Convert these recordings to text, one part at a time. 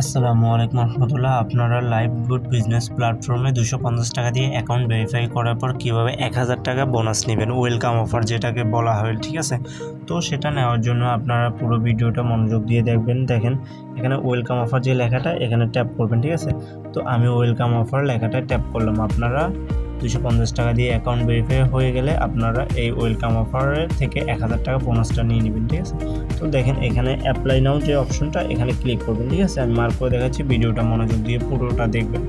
আসসালামু আলাইকুম রহমতুল্লাহ। আপনারা লাইভ গুড বিজনেস প্ল্যাটফর্মে দুশো পঞ্চাশ টাকা দিয়ে অ্যাকাউন্ট ভেরিফাই করার পর কীভাবে এক হাজার টাকা বোনাস নেবেন? ওয়েলকাম অফার যেটাকে বলা হয়, ঠিক আছে? তো সেটা নেওয়ার জন্য আপনারা পুরো ভিডিওটা মনোযোগ দিয়ে দেখবেন। দেখেন, এখানে ওয়েলকাম অফার যে লেখাটা, এখানে ট্যাপ করবেন, ঠিক আছে? তো আমি ওয়েলকাম অফার লেখাটা ট্যাপ করলাম। আপনারা দুশো পঞ্চাশ টাকা দিয়ে অ্যাকাউন্ট ভেরিফাই হয়ে গেলে আপনারা এই ওয়েলকাম অফারের থেকে এক হাজার টাকা বোনাসটা নিয়ে নেবেন, ঠিক আছে? তো দেখেন, এখানে অ্যাপ্লাই নাও যে অপশনটা এখানে ক্লিক করবেন, ঠিক আছে? আমি মার্ক করে দেখাচ্ছি, ভিডিওটা মনোযোগ দিয়ে পুরোটা দেখবেন।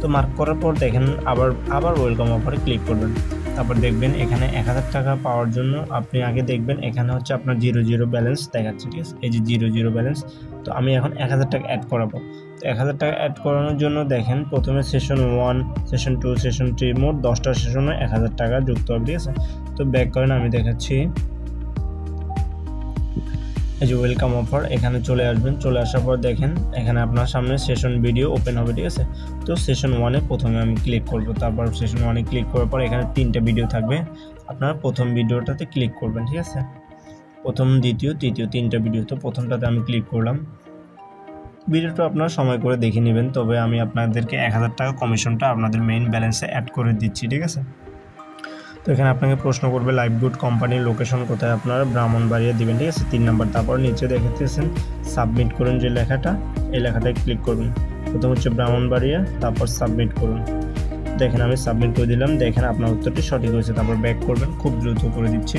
তো মার্ক করার পর দেখেন, আবার আবার ওয়েলকাম অফারে ক্লিক করবেন। তারপর দেখবেন, এখানে এক হাজার টাকা পাওয়ার জন্য আপনি আগে দেখবেন, এখানে হচ্ছে আপনার জিরো জিরো ব্যালেন্স দেখাচ্ছে, ঠিক আছে? এই যে জিরো জিরো ব্যালেন্স তো আমি এখন এক হাজার টাকা অ্যাড করাবো। এক হাজার টাকা অ্যাড করানোর জন্য দেখেন, প্রথমে session one session two session three মোট দশটা সেশনে এক হাজার টাকা যুক্ত হবে, ঠিক আছে? তো ব্যাক করেন, আমি দেখাচ্ছি। এই যে ওয়েলকাম অফার এখানে চলে আসবেন, চলে আসার পর দেখেন, এখানে আপনার সামনে সেশন ভিডিও ওপেন হবে, ঠিক আছে? তো সেশন ওয়ানে প্রথমে আমি ক্লিক করব, তারপর সেশন ওয়ানে ক্লিক করার পর এখানে তিনটা ভিডিও থাকবে। আপনারা প্রথম ভিডিওটাতে ক্লিক করবেন, ঠিক আছে? প্রথম, দ্বিতীয়, তৃতীয়, তিনটা ভিডিও তো প্রথমটাতে আমি ক্লিক করলাম। ভিডিওটা আপনারা সময় করে দেখে নেবেন, তবে আমি আপনাদেরকে এক হাজার টাকা কমিশনটা আপনাদের মেইন ব্যালেন্সে অ্যাড করে দিচ্ছি, ঠিক আছে? তো এখানে আপনাকে প্রশ্ন করবে লাইভ গুড কোম্পানির লোকেশন কোথায়? আপনারা ব্রাহ্মণবাড়িয়া দিবেন, ঠিক আছে? তিন নাম্বার, তারপর নিচে দেখতেছেন সাবমিট করুন যে লেখাটা, এই লেখাটায় ক্লিক করুন। প্রথম হচ্ছে ব্রাহ্মণবাড়িয়া, তারপর সাবমিট করুন। দেখেন আমি সাবমিট করে দিলাম, দেখেন আপনার উত্তরটি সঠিক হয়েছে, তারপর ব্যাক করবেন, খুব দ্রুত করে দিচ্ছি।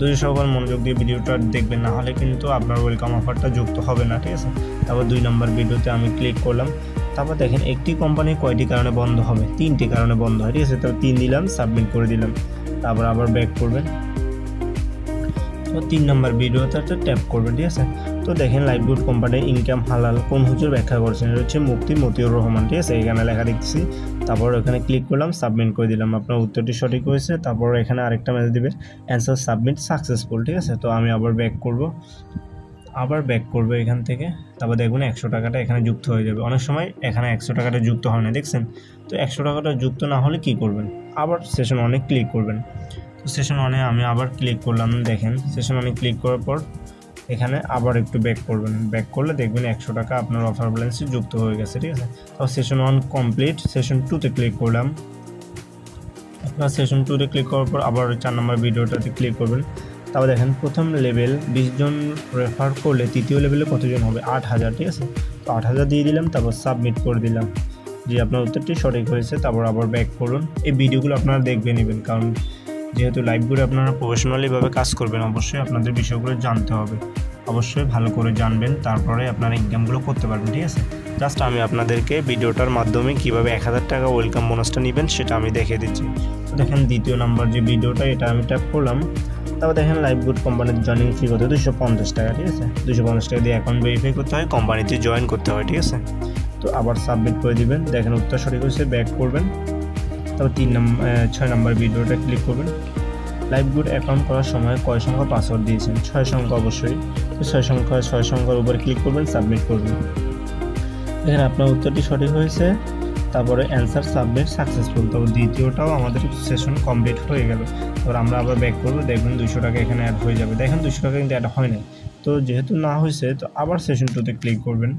দুই সবার মনোযোগ দিয়ে ভিডিওটা দেখবেন, না হলে কিন্তু আপনার ওয়েলকাম অফারটা যুক্ত হবে না, ঠিক আছে? তারপর দুই নম্বর ভিডিওতে আমি ক্লিক করলাম। তারপর দেখেন, একটি কোম্পানি কয়টি কারণে বন্ধ হবে? তিনটি কারণে বন্ধ হয়, ঠিক আছে? তো তিন দিলাম সাবমিট করে দিলাম। তারপর আবার ব্যাক করবেন। তো তিন নম্বর ভিডিওতে একটা ট্যাপ করবেন, ঠিক আছে? তো দেখেন লাইভগুড কোম্পানির ইনকাম হালাল, কোন হুজুর ব্যাখ্যা করছেন? এটা হচ্ছে মুক্তি মতিউর রহমান, ঠিক আছে? এখানে লেখা দেখতেছি। তারপর এখানে ক্লিক করলাম সাবমিট করে দিলাম। আপনার উত্তরটি সঠিক হয়েছে। তারপর এখানে আরেকটা মেসেজ দিবে অ্যান্সার সাবমিট সাকসেসফুল ঠিক আছে? তো আমি আবার ব্যাক করব। আবার ব্যাক করব এখান থেকে। তারপর দেখবেন একশো টাকাটা এখানে যুক্ত হয়ে যাবে। অনেক সময় এখানে একশো টাকাটা যুক্ত হয় না, দেখছেন? তো একশো টাকাটা যুক্ত না হলে কি করবেন? আবার সেশন অনেক ক্লিক করবেন। তো সেশন ওয়ানে আমি আবার ক্লিক করলাম, দেখেন। সেশন অনেক ক্লিক করার পর এখানে আবার একটু ব্যাক করবেন। ব্যাক করলে দেখবেন একশো টাকা আপনার অফার ব্যালেন্সে যুক্ত হয়ে গেছে, ঠিক আছে? তো সেশন ওয়ান কমপ্লিট সেশন টুতে ক্লিক করলাম। আপনার সেশন টুতে ক্লিক করার পর আবার চার নম্বর ভিডিওটাতে ক্লিক করবেন। তারপর দেখেন প্রথম লেভেল বিশ জন রেফার করলে তৃতীয় লেভেলে কতজন হবে? আট হাজার, ঠিক আছে? তো আট হাজার দিয়ে দিলাম, তারপর সাবমিট করে দিলাম। যে আপনার উত্তরটি সঠিক হয়েছে, তারপর আবার ব্যাক করুন। এই ভিডিওগুলো আপনারা দেখবে নেবেন কারণ যেহেতু লাইভগুলো আপনারা প্রফেশনালিভাবে কাজ করবেন, অবশ্যই আপনাদের বিষয়গুলো জানতে হবে। অবশ্যই ভালো করে জানবেন, তারপরে আপনারা ইনকামগুলো করতে পারবেন, ঠিক আছে? জাস্ট আমি আপনাদেরকে ভিডিওটার মাধ্যমে কীভাবে এক হাজার টাকা ওয়েলকাম বোনাসটা নেবেন, সেটা আমি দেখিয়ে দিচ্ছি। দেখেন, দ্বিতীয় নাম্বার যে ভিডিওটা, এটা আমি ট্যাপ করলাম। তারপর দেখেন লাইভ গুড কোম্পানির জয়েনিং ফি কত? দুশো পঞ্চাশ টাকা, ঠিক আছে? দুশো পঞ্চাশ টাকা দিয়ে অ্যাকাউন্ট ভেরিফাই করতে হয় কোম্পানিতে জয়েন করতে হয়, ঠিক আছে? তো আবার সাবমিট করে দিবেন। দেখেন, উত্তর সঠিক হয়েছে ব্যাক করবেন। তারপর তিন নম্বর ছয় নম্বর ভিডিওটা ক্লিক করবেন। লাইভ গুড অ্যাকাউন্ট করার সময় কয় সংখ্যা পাসওয়ার্ড দিয়েছেন? ছয় সংখ্যা অবশ্যই। ছয় সংখ্যা ছয় সংখ্যার উপরে ক্লিক করবেন সাবমিট করবেন। দেখেন আপনার উত্তরটি সঠিক হয়েছে, তারপরে অ্যান্সার সাবমিট সাকসেসফুল তারপর দ্বিতীয়টাও আমাদের সেশন কমপ্লিট হয়ে গেল। তারপর আমরা আবার ব্যাক করব, দেখবেন দুশো টাকা এখানে অ্যাড হয়ে যাবে। দেখেন দুশো টাকা কিন্তু অ্যাড হয় না তো যেহেতু না হয়েছে, তো আবার সেশন টুতে ক্লিক করবেন।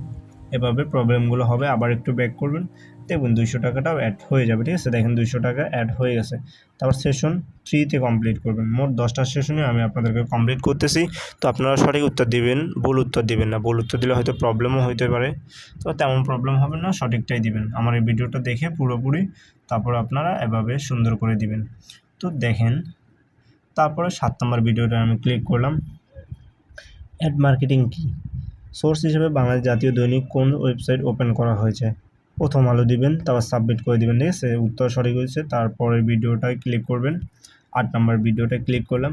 এভাবে প্রবলেমগুলো হবে, আবার একটু ব্যাক করবেন। দেখুন দুইশো টাকাটাও অ্যাড হয়ে যাবে, ঠিক আছে? দেখেন দুইশো টাকা অ্যাড হয়ে গেছে। তারপর সেশন থ্রিতে কমপ্লিট করবেন। মোট দশটা সেশনে আমি আপনাদেরকে কমপ্লিট করতেছি। তো আপনারা সঠিক উত্তর দিবেন, ভুল উত্তর দিবেন না। ভুল উত্তর দিলে হয়তো প্রবলেমও হইতে পারে। তো তেমন প্রবলেম হবে না, সঠিকটাই দিবেন। আমার এই ভিডিওটা দেখে পুরোপুরি তারপর আপনারা এভাবে সুন্দর করে দিবেন। তো দেখেন, তারপরে সাত নম্বর ভিডিওটা আমি ক্লিক করলাম। অ্যাড মার্কেটিং কী? সোর্স হিসেবে বাংলাদেশ জাতীয় দৈনিক কোন ওয়েবসাইট ওপেন করা হয়েছে? প্রথম আলো দিবেন, তারপর সাবমিট করে দিবেন, ঠিক আছে? উত্তর সঠিক হয়েছে তারপরে ভিডিওটায় ক্লিক করবেন। আট নম্বর ভিডিওটায় ক্লিক করলাম।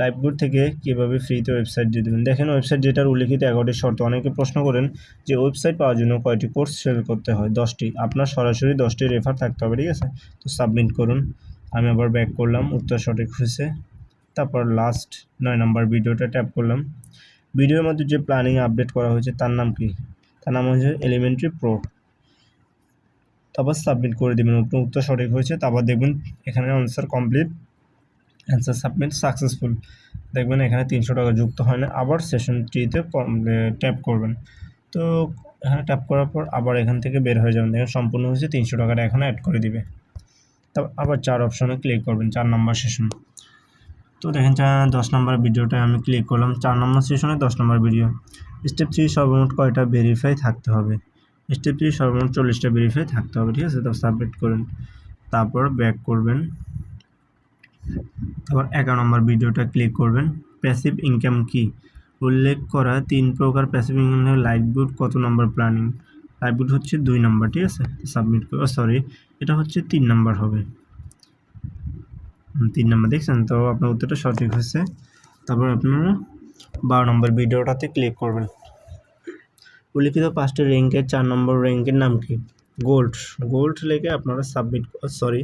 লাইভগুড থেকে কীভাবে ফ্রিতে ওয়েবসাইট দিয়ে দেবেন? দেখেন, ওয়েবসাইট যেটার উল্লিখিত এগারোটি শর্ত। অনেকে প্রশ্ন করেন যে, ওয়েবসাইট পাওয়ার জন্য কয়টি কোর্স সেল করতে হয়? দশটি। আপনার সরাসরি দশটি রেফার থাকতে হবে, ঠিক আছে? তো সাবমিট করুন। আমি আবার ব্যাক করলাম, উত্তর সঠিক হয়েছে। তারপর লাস্ট নয় নম্বর ভিডিওটা ট্যাপ করলাম। ভিডিওর মধ্যে যে প্ল্যানিং আপডেট করা হয়েছে, তার নাম কি? তার নাম হচ্ছে এলিমেন্টারি প্রো তারপর সাবমিট করে দেবেন। উত্তর সঠিক হয়েছে, তারপর দেখবেন এখানে answer complete answer submit successful দেখবেন এখানে তিনশো টাকা যুক্ত হয় না, আবার সেশন থ্রিতে ট্যাপ করবেন। তো এখানে ট্যাপ করার পর আবার এখান থেকে বের হয়ে যাবেন। দেখেন সম্পূর্ণ হয়েছে তিনশো টাকাটা এখানে অ্যাড করে দিবে। তারপর আবার চার অপশনে ক্লিক করবেন, চার নাম্বার সেশন তো দেখেন দশ নম্বর ভিডিওটা আমি ক্লিক করলাম। চার নম্বর সেশনে দশ নম্বর ভিডিও স্টেপ থ্রি সর্বমোট কয়টা ভেরিফাই থাকতে হবে? স্টেপ থ্রি সর্বমোট চল্লিশটা ভেরিফাই থাকতে হবে, ঠিক আছে? তো সাবমিট করুন। তারপর ব্যাক করবেন। তারপর এগারো নম্বর ভিডিওটা ক্লিক করবেন। প্যাসিভ ইনকাম কি? উল্লেখ করা তিন প্রকার প্যাসিভ ইনকাম লাইভবুট কত নম্বর প্ল্যানিং লাইভবুট হচ্ছে দুই নম্বর, ঠিক আছে? সাবমিট সরি এটা হচ্ছে তিন নম্বর হবে। তিন নম্বর দেখছেন? তো আপনার উত্তরটা সঠিক হয়েছে। তারপর আপনারা বারো নম্বর ভিডিওটাতে ক্লিক করবেন। উল্লিখিত পাঁচটি র্যাঙ্কের চার নম্বর র্যাঙ্কের নাম কি? গোল্ড গোল্ড লিখে আপনারা সাবমিট সরি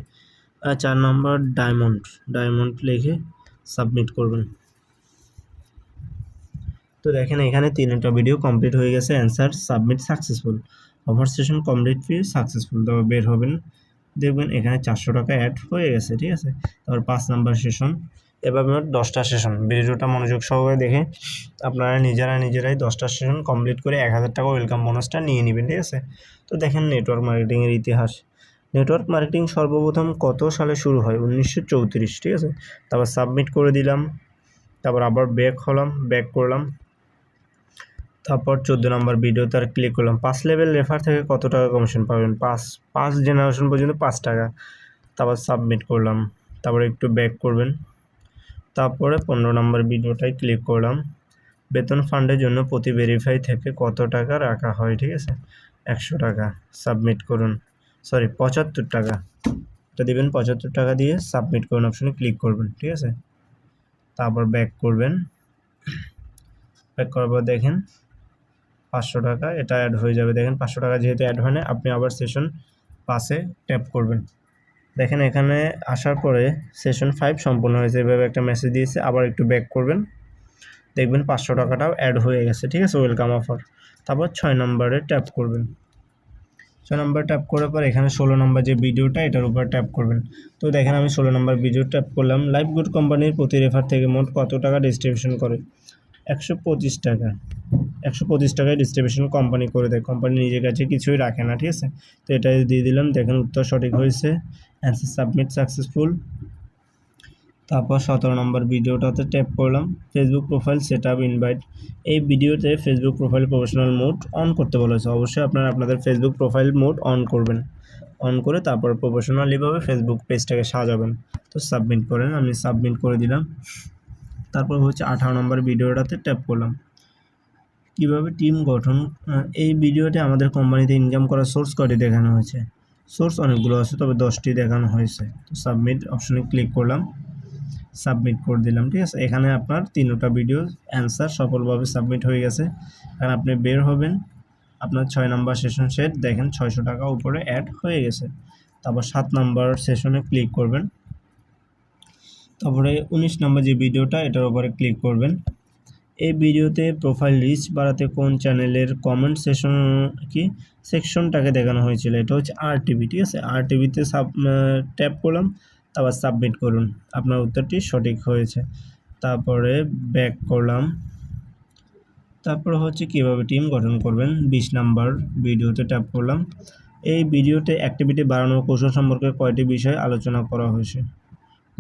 চার নম্বর ডায়মন্ড ডায়মন্ড লিখে সাবমিট করবেন। তো দেখেন, এখানে তিনটা ভিডিও কমপ্লিট হয়ে গেছে। Answer submit successful over session complete fee successful তো বের হবেন দেখবেন এখানে চারশো টাকা অ্যাড হয়ে গেছে, ঠিক আছে? তারপর পাঁচ নাম্বার সেশন এবার আপনার দশটা সেশন ভিডিওটা মনোযোগ সহকারে দেখে আপনারা নিজেরা নিজেরাই দশটা সেশন কমপ্লিট করে এক হাজার টাকা ওয়েলকাম বোনাসটা নিয়ে নেবেন, ঠিক আছে? তো দেখেন নেটওয়ার্ক মার্কেটিংয়ের ইতিহাস। নেটওয়ার্ক মার্কেটিং সর্বপ্রথম কত সালে শুরু হয়? উনিশশো চৌত্রিশ, ঠিক আছে? তারপর সাবমিট করে দিলাম। তারপর আবার ব্যাক হলাম ব্যাক করলাম। তারপর চোদ্দ নম্বর ভিডিও তার ক্লিক করলাম। পাঁচ লেভেল রেফার থেকে কত টাকা কমিশন পাবেন? পাঁচ পাঁচ জেনারেশন পর্যন্ত পাঁচ টাকা। তারপর সাবমিট করলাম। তারপরে একটু ব্যাক করবেন। তারপরে পনেরো নম্বর ভিডিওটাই ক্লিক করলাম। বেতন ফান্ডের জন্য প্রতি ভেরিফাই থেকে কত টাকা রাখা হয়, ঠিক আছে? একশো টাকা। সাবমিট করুন। সরি পঁচাত্তর টাকা। এটা দেবেন পঁচাত্তর টাকা দিয়ে সাবমিট করুন অপশনে ক্লিক করবেন, ঠিক আছে? তারপর ব্যাক করবেন। ব্যাক করার পর দেখেন পাঁচশো টাকা, এটা অ্যাড হয়ে যাবে। দেখেন, পাঁচশো টাকা যেহেতু অ্যাড হয় না, আপনি আবার সেশন পাসে ট্যাপ করবেন। দেখেন, এখানে আসার পরে সেশন ফাইভ সম্পূর্ণ হয়েছে। এভাবে একটা মেসেজ দিয়েছে, আবার একটু ব্যাক করবেন। দেখবেন, পাঁচশো টাকাটাও অ্যাড হয়ে গেছে, ঠিক আছে? ওয়েলকাম অফার তারপর ছয় নম্বরে ট্যাপ করবেন। ছয় নম্বর ট্যাপ করার পর এখানে ষোলো নম্বর যে ভিডিওটা, এটার উপর ট্যাপ করবেন। তো দেখেন, আমি ষোলো নম্বর ভিডিও ট্যাপ করলাম। লাইভ গুড কোম্পানির প্রতি রেফার থেকে মোট কত টাকা ডিস্ট্রিবিউশন করে? একশো পঁচিশ টাকা। একশো পঁচিশ টাকায় ডিস্ট্রিবিউশন কোম্পানি করে দেয়। কোম্পানি নিজের কাছে কিছুই রাখে না, ঠিক আছে? তো এটাই দিয়ে দিলাম, দেখেন উত্তর সঠিক হয়েছে। অ্যান্সার সাবমিট সাকসেসফুল তারপর সতেরো নম্বর ভিডিওটাতে ট্যাপ করলাম। Facebook profile set up invite এই ভিডিওতে Facebook profile professional mode on করতে বলা হয়েছে অবশ্যই আপনারা আপনাদের ফেসবুক প্রোফাইল মোড অন করবেন। অন করে তারপর প্রফেশনালিভাবে ফেসবুক পেজটাকে সাজাবেন। তো সাবমিট করেন, আমি সাবমিট করে দিলাম। তারপর হচ্ছে আঠারো নম্বর ভিডিওটাতে ট্যাপ করলাম। কীভাবে টিম গঠন এই ভিডিওতে আমাদের কোম্পানিতে ইনকাম করার সোর্স কয়টি দেখানো হয়েছে? সোর্স অনেকগুলো আছে, তবে দশটি দেখানো হয়েছে। তো সাবমিট অপশনে ক্লিক করলাম। সাবমিট করে দিলাম, ঠিক আছে? এখানে আপনার তিনটা ভিডিও অ্যান্সার সফলভাবে সাবমিট হয়ে গেছে। এখন আপনি বের হবেন, আপনার ছয় নাম্বার সেশন সেট দেখেন ছয়শো টাকা উপরে অ্যাড হয়ে গেছে। তারপর সাত নাম্বার সেশনে ক্লিক করবেন। তারপরে উনিশ নম্বর যে ভিডিওটা এটার উপরে ক্লিক করবেন। এই ভিডিওতে প্রোফাইল রিচ বাড়াতে কোন চ্যানেলের কমেন্ট সেশন কি? সেকশনটাকে দেখানো হয়েছিল। এটা হচ্ছে আর টিভি ঠিক আছে? আর টিভিতে সাব ট্যাপ করলাম, তারপর সাবমিট করুন। আপনার উত্তরটি সঠিক হয়েছে। তারপরে ব্যাক করলাম। তারপর হচ্ছে কীভাবে টিম গঠন করবেন? বিশ নাম্বার ভিডিওতে ট্যাপ করলাম। এই ভিডিওতে অ্যাক্টিভিটি বাড়ানোর কৌশল সম্পর্কে কয়টি বিষয় আলোচনা করা হয়েছে?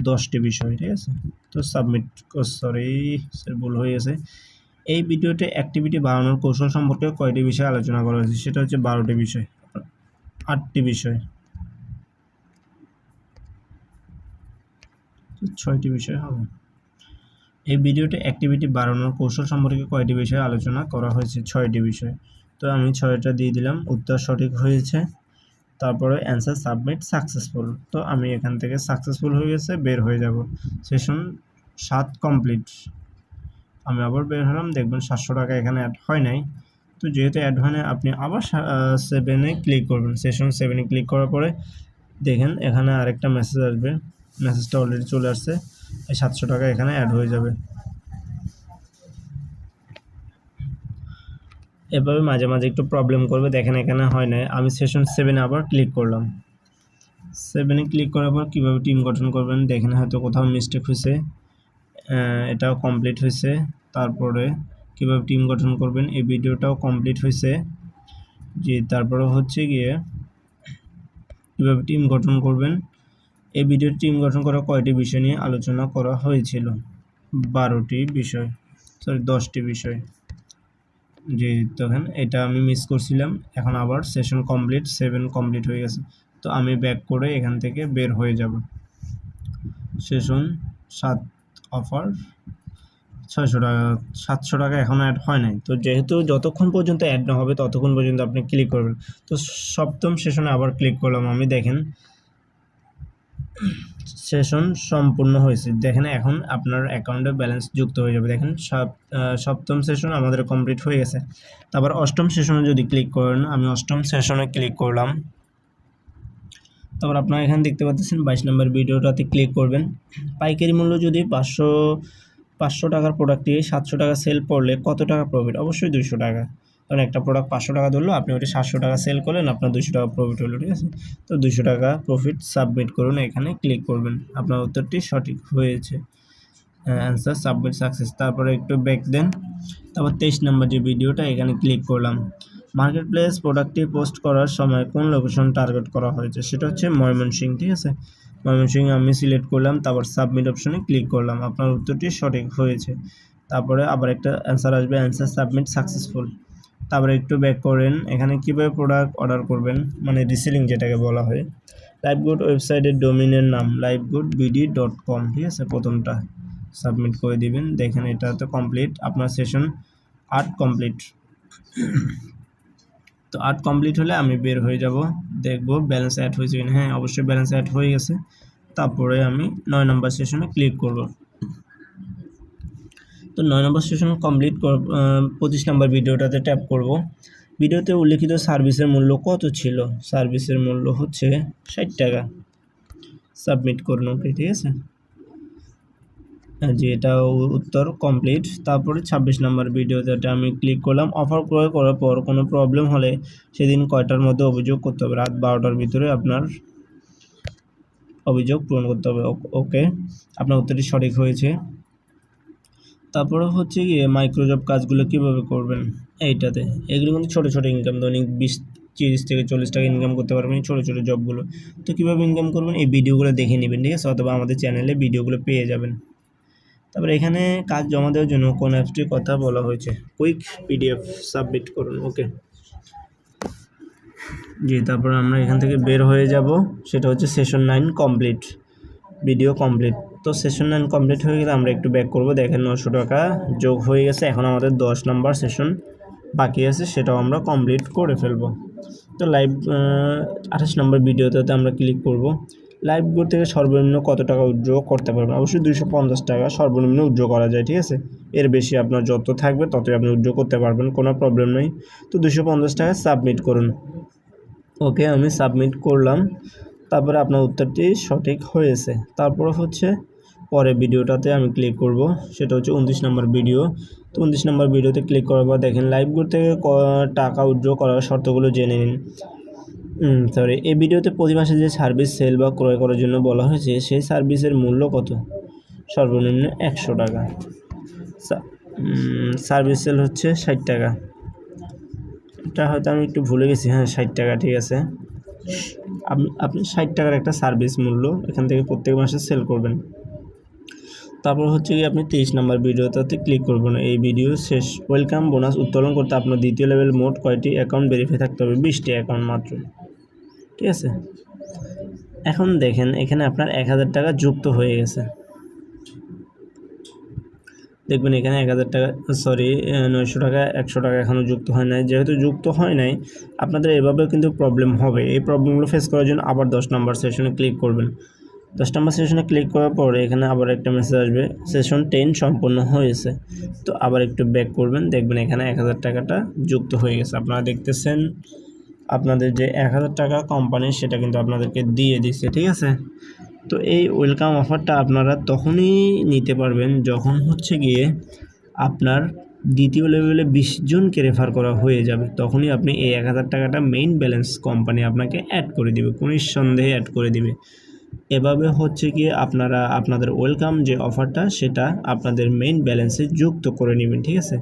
দশটি বিষয়, ঠিক আছে? তো সাবমিট সরি ভুল হয়ে গেছে। এই ভিডিওতে অ্যাক্টিভিটি বাড়ানোর কৌশল সম্পর্কে কয়টি বিষয় আলোচনা করা হয়েছে? সেটা হচ্ছে বারোটি বিষয়, আটটি বিষয়। ছয়টি বিষয় হবে। এই ভিডিওতে অ্যাক্টিভিটি বাড়ানোর কৌশল সম্পর্কে কয়টি বিষয় আলোচনা করা হয়েছে? ছয়টি বিষয়। তো আমি ছয়টা দিয়ে দিলাম, উত্তর সঠিক হয়েছে। তারপরে অ্যান্সার সাবমিট সাকসেসফুল তো আমি এখান থেকে সাকসেসফুল হয়ে গেছে, বের হয়ে যাব। সেশন সাত কমপ্লিট আমি আবার বের হলাম, দেখবেন সাতশো টাকা এখানে অ্যাড হয় নাই। তো যেহেতু অ্যাড হয় না আপনি আবার সেভেনে ক্লিক করবেন। সেশন সেভেনে ক্লিক করার পরে দেখেন এখানে আরেকটা মেসেজ আসবে। মেসেজটা অলরেডি চলে আসছে। এই সাতশো টাকা এখানে অ্যাড হয়ে যাবে। এভাবে মাঝে মাঝে একটু প্রবলেম করবে, দেখেন এখানে হয় না আমি সেশন সেভেনে আবার ক্লিক করলাম। সেভেনে ক্লিক করার পর কীভাবে টিম গঠন করবেন, দেখেন হয়তো কোথাও মিস্টেক হয়েছে এটাও কমপ্লিট হয়েছে। তারপরে কীভাবে টিম গঠন করবেন, এই ভিডিওটাও কমপ্লিট হয়েছে। যে তারপরে হচ্ছে গিয়ে কীভাবে টিম গঠন করবেন, এই ভিডিওর টিম গঠন করা কয়টি বিষয় নিয়ে আলোচনা করা হয়েছিল? বারোটি বিষয় সরি দশটি বিষয়। জি তখন এটা আমি মিস করছিলাম। এখন আবার সেশন কমপ্লিট সেভেন কমপ্লিট হয়ে গেছে। তো আমি ব্যাক করে এখান থেকে বের হয়ে যাব। সেশন সাত অফার ছয়শো টাকা, সাতশো টাকা এখন অ্যাড হয় নাই। তো যেহেতু যতক্ষণ পর্যন্ত অ্যাড না হবে, ততক্ষণ পর্যন্ত আপনি ক্লিক করবেন। তো সপ্তম সেশনে আবার ক্লিক করলাম আমি, দেখেন। সেশন সম্পূর্ণ হয়েছে। দেখেন এখন আপনার অ্যাকাউন্টে ব্যালেন্স যুক্ত হয়ে যাবে। দেখেন সপ্তম সেশন আমাদের কমপ্লিট হয়ে গেছে। তারপর অষ্টম সেশনে যদি ক্লিক করেন, আমি অষ্টম সেশনে ক্লিক করলাম। তারপর আপনারা এখানে দেখতে পাচ্ছেন বাইশ নম্বর ভিডিওটাতে ক্লিক করবেন। পাইকারি মূল্য যদি পাঁচশো পাঁচশো টাকার প্রোডাক্টটি সাতশো টাকা সেল করলে কত টাকা প্রফিট অবশ্যই দুইশো টাকা। কারণ একটা প্রোডাক্ট পাঁচশো টাকা ধরলো, আপনি ওটা সাতশো টাকা সেল করলেন, আপনার দুশো টাকা প্রফিট হলো, ঠিক আছে? তো দুশো টাকা প্রফিট সাবমিট করুন, এখানে ক্লিক করবেন। আপনার উত্তরটি সঠিক হয়েছে। অ্যান্সার সাবমিট সাকসেস তারপরে একটু ব্যাক দেন। তারপর তেইশ নম্বর যে ভিডিওটা এখানে ক্লিক করলাম। মার্কেট প্লেস প্রোডাক্টটি পোস্ট করার সময় কোন লোকেশন টার্গেট করা হয়েছে? সেটা হচ্ছে ময়মনসিং, ঠিক আছে? ময়মনসিং আমি সিলেক্ট করলাম, তারপর সাবমিট অপশনে ক্লিক করলাম। আপনার উত্তরটি সঠিক হয়েছে। তারপরে আবার একটা অ্যান্সার আসবে অ্যান্সার সাবমিট সাকসেসফুল তারপরে একটু ব্যাক করেন। এখানে কীভাবে প্রোডাক্ট অর্ডার করবেন? মানে রিসেলিং যেটাকে বলা হয়। লাইভগুড ওয়েবসাইটের ডোমিনের নাম লাইভগুড বিডি ডট কম ঠিক আছে? প্রথমটা সাবমিট করে দিবেন। দেখেন এটা তো কমপ্লিট আপনার সেশন আর্ট কমপ্লিট তো আর্ট কমপ্লিট হলে আমি বের হয়ে যাব। দেখব ব্যালেন্স অ্যাড হয়েছে কিনা। হ্যাঁ অবশ্যই ব্যালেন্স অ্যাড হয়ে গেছে। তারপরে আমি নয় নম্বর সেশনে ক্লিক করব। তো নয় নম্বর সেশন কমপ্লিট কর পঁচিশ নম্বর ভিডিওটাতে ট্যাপ করব। ভিডিওতে উল্লেখিত সার্ভিসের মূল্য কত ছিল? সার্ভিসের মূল্য হচ্ছে ষাট টাকা। সাবমিট করুন ওকে ঠিক আছে? যে এটা উত্তর কমপ্লিট তারপরে ছাব্বিশ নম্বর ভিডিওতে আমি ক্লিক করলাম। অফার ক্রয় করার পর কোনো প্রবলেম হলে সেদিন কয়টার মধ্যে অভিযোগ করতে হবে? রাত বারোটার ভিতরে আপনার অভিযোগ পূরণ করতে হবে ওকে আপনার উত্তরটি সঠিক হয়েছে। তারপরে হচ্ছে গিয়ে মাইক্রোজব কাজগুলো কীভাবে করবেন এইটাতে? এগুলো কিন্তু ছোটো ছোটো ইনকাম দৈনিক বিশ, তিরিশ থেকে চল্লিশ টাকা ইনকাম করতে পারবেন ছোটো ছোটো জবগুলো তো কীভাবে ইনকাম করবেন? এই ভিডিওগুলো দেখে নেবেন, ঠিক আছে? অথবা আমাদের চ্যানেলে ভিডিওগুলো পেয়ে যাবেন। তারপরে এখানে কাজ জমা দেওয়ার জন্য কোন অ্যাপসটির কথা বলা হয়েছে? কুইক পিডিএফ সাবমিট করুন ওকে জি, তারপর আমরা এখান থেকে বের হয়ে যাব। সেটা হচ্ছে session nine complete video complete তো সেশন নাইন কমপ্লিট হয়ে গেলে আমরা একটু ব্যাক করব। দেখেন নশো টাকা যোগ হয়ে গেছে। এখন আমাদের দশ নম্বর সেশন বাকি আছে, সেটাও আমরা কমপ্লিট করে ফেলব। তো লাইভ আঠাশ নম্বর ভিডিওতে আমরা ক্লিক করব। লাইভ বোর্ড থেকে সর্বনিম্ন কত টাকা উইথড্র করতে পারবেন? অবশ্যই দুইশো পঞ্চাশ টাকা সর্বনিম্ন উইথড্র করা যায়, ঠিক আছে? এর বেশি আপনার যত থাকবে ততই আপনি উইথড্র করতে পারবেন, কোনো প্রবলেম নেই। তো দুশো পঞ্চাশ টাকা সাবমিট করুন। ওকে, আমি সাবমিট করলাম। তারপরে আপনার উত্তরটি সঠিক হয়েছে। তারপরে হচ্ছে পরে ভিডিওটাতে আমি ক্লিক করব। সেটা হচ্ছে উনত্রিশ নম্বর ভিডিও তো উনত্রিশ নম্বর ভিডিওতে ক্লিক করার পর দেখেন লাইভ বোর্ড থেকে টাকা উইথড্র করার শর্তগুলো জেনে নিন। সরি এই ভিডিওতে প্রতি মাসে যে সার্ভিস সেল বা ক্রয় করার জন্য বলা হয়েছে, সেই সার্ভিসের মূল্য কত? সর্বনিম্ন একশো টাকা। সার্ভিস সেল হচ্ছে ষাট টাকা। এটা হয়তো আমি একটু ভুলে গেছি। হ্যাঁ ষাট টাকা, ঠিক আছে। আপনি আপনি ষাট টাকার একটা সার্ভিস মূল্য এখান থেকে প্রত্যেক মাসে সেল করবেন। তারপর হচ্ছে কি আপনি তেইশ নাম্বার ভিডিওটাতে ক্লিক করবেন। এই ভিডিও শেষ। ওয়েলকাম বোনাস উত্তোলন করতে আপনার দ্বিতীয় লেভেল মোট কয়টি অ্যাকাউন্ট ভেরিফাই থাকতে হবে? বিশটি অ্যাকাউন্ট মাত্র। ঠিক আছে? এখন দেখেন, এখানে আপনার এক হাজার টাকা যুক্ত হয়ে গেছে। দেখবেন এখানে এক হাজার টাকা সরি নয়শো টাকা, একশো টাকা এখনও যুক্ত হয় নাই। যেহেতু যুক্ত হয় নাই, আপনাদের এভাবেও কিন্তু প্রবলেম হবে। এই প্রবলেমগুলো ফেস করার জন্য আবার দশ নম্বর সেশনে ক্লিক করবেন। দশ নম্বর সেশনে ক্লিক করার পরে এখানে আবার একটা মেসেজ আসবে। সেশন টেন সম্পূর্ণ হয়েছে। তো আবার একটু ব্যাক করবেন, দেখবেন এখানে এক হাজার টাকাটা যুক্ত হয়ে গেছে। আপনারা দেখতেছেন, আপনাদের যে এক হাজার টাকা কোম্পানি সেটা কিন্তু আপনাদেরকে দিয়ে দিচ্ছে ঠিক আছে? তো এই ওয়েলকাম অফারটা আপনারা তখনই নিতে পারবেন যখন হচ্ছে গিয়ে আপনার দ্বিতীয় লেভেলে বিশ জনকে রেফার করা হয়ে যাবে। তখনই আপনি এই এক হাজার টাকাটা মেইন ব্যালেন্স কোম্পানি আপনাকে অ্যাড করে দিবে, কোনো সন্দেহে অ্যাড করে দিবে। এভাবে হচ্ছে গিয়ে আপনারা, আপনাদের ওয়েলকাম যে অফারটা সেটা আপনাদের মেইন ব্যালেন্সে যুক্ত করে নেবেন, ঠিক আছে?